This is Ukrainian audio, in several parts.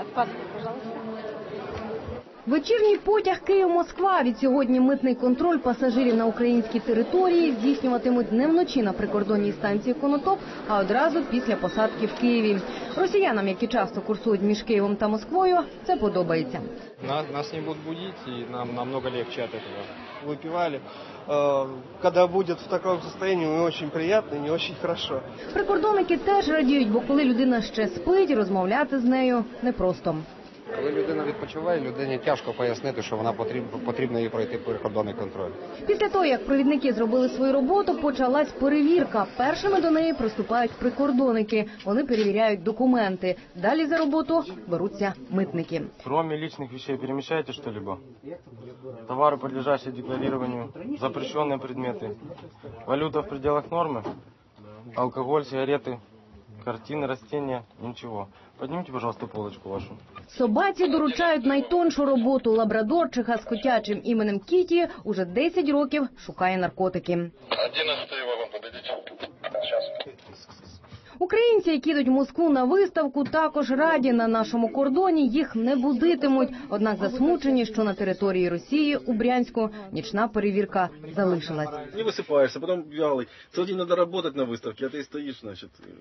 Так, паспорт, пожалуйста. Вечірній потяг Київ-Москва. Від сьогодні митний контроль пасажирів на українській території здійснюватимуть не вночі на прикордонній станції Конотоп, а одразу після посадки в Києві. Росіянам, які часто курсують між Києвом та Москвою, це подобається. Нас, нас не будут будить, и нам намного легче от этого. Выпивали. Э, Когда будет в таком состоянии, не очень приятно и не очень хорошо. Прикордонники теж радіють, бо коли людина ще спить, розмовляти з нею непросто. Коли людина відпочиває, людині тяжко пояснити, що вона потрібно, потрібно їй пройти прикордонний контроль. Після того, як провідники зробили свою роботу, почалась перевірка. Першими до неї приступають прикордонники. Вони перевіряють документи. Далі за роботу беруться митники. Кроме личных вещей перемещаете что-либо? Товары, подлежащие декларированию, запрещенные предметы, валюта в пределах нормы, алкоголь, сигареты, картины, растения, ничего. Поднимите, пожалуйста, полочку вашу. Собаці доручають найтоншу роботу. Лабрадорчиха з котячим іменем Кіті уже 10 років шукає наркотики. 11 вагон, подойдите. Сейчас. Українці, які йдуть в Москву на виставку, також раді на нашому кордоні їх не будитимуть. Однак засмучені, що на території Росії у Брянську нічна перевірка залишилась. Не высыпаешься, потом вялый. Целый день надо работать на выставке, а ты стоишь, значит, э,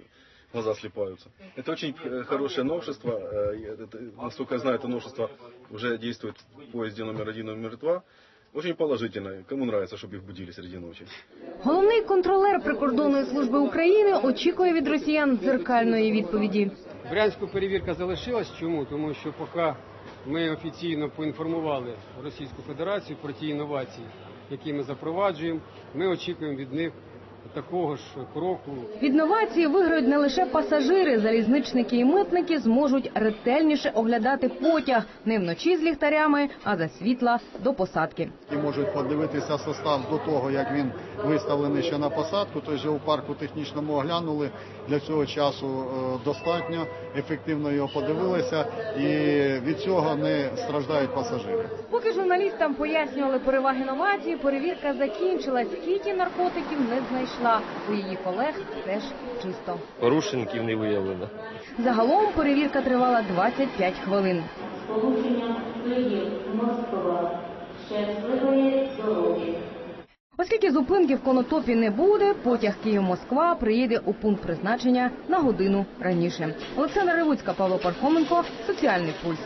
глаза слепаются. Это очень э, хорошее новшество. э, и это- Насколько я знаю, это новшество уже действует в поезде номер один и номер два. Очень положительно. Кому нравится, чтобы их будили среди ночи. Головний контролер прикордонної служби України очікує від росіян дзеркальної відповіді. В Брянську перевірка залишилась. Чому? Тому що поки ми офіційно поінформували Російську Федерацію про ті інновації, які ми запроваджуємо, ми очікуємо від них такого ж кроку. Від новації виграють не лише пасажири, залізничники і митники зможуть ретельніше оглядати потяг не вночі з ліхтарями, а за світла до посадки. і можуть подивитися состав до того, як він виставлений ще на посадку. Тобто в парку технічному оглянули. Для цього часу е, достатньо ефективно його подивилися, і від цього не страждають пасажири. Поки журналістам пояснювали переваги новації, перевірка закінчилась. Кіті наркотиків не знайшла. У її колег теж чисто. Порушенків не виявлено. Загалом перевірка тривала 25 хвилин. Оскільки зупинки в Конотопі не буде, потяг Київ-Москва приїде у пункт призначення на годину раніше. Олександра Ревуцька, Павло Пархоменко, Соціальний пульс.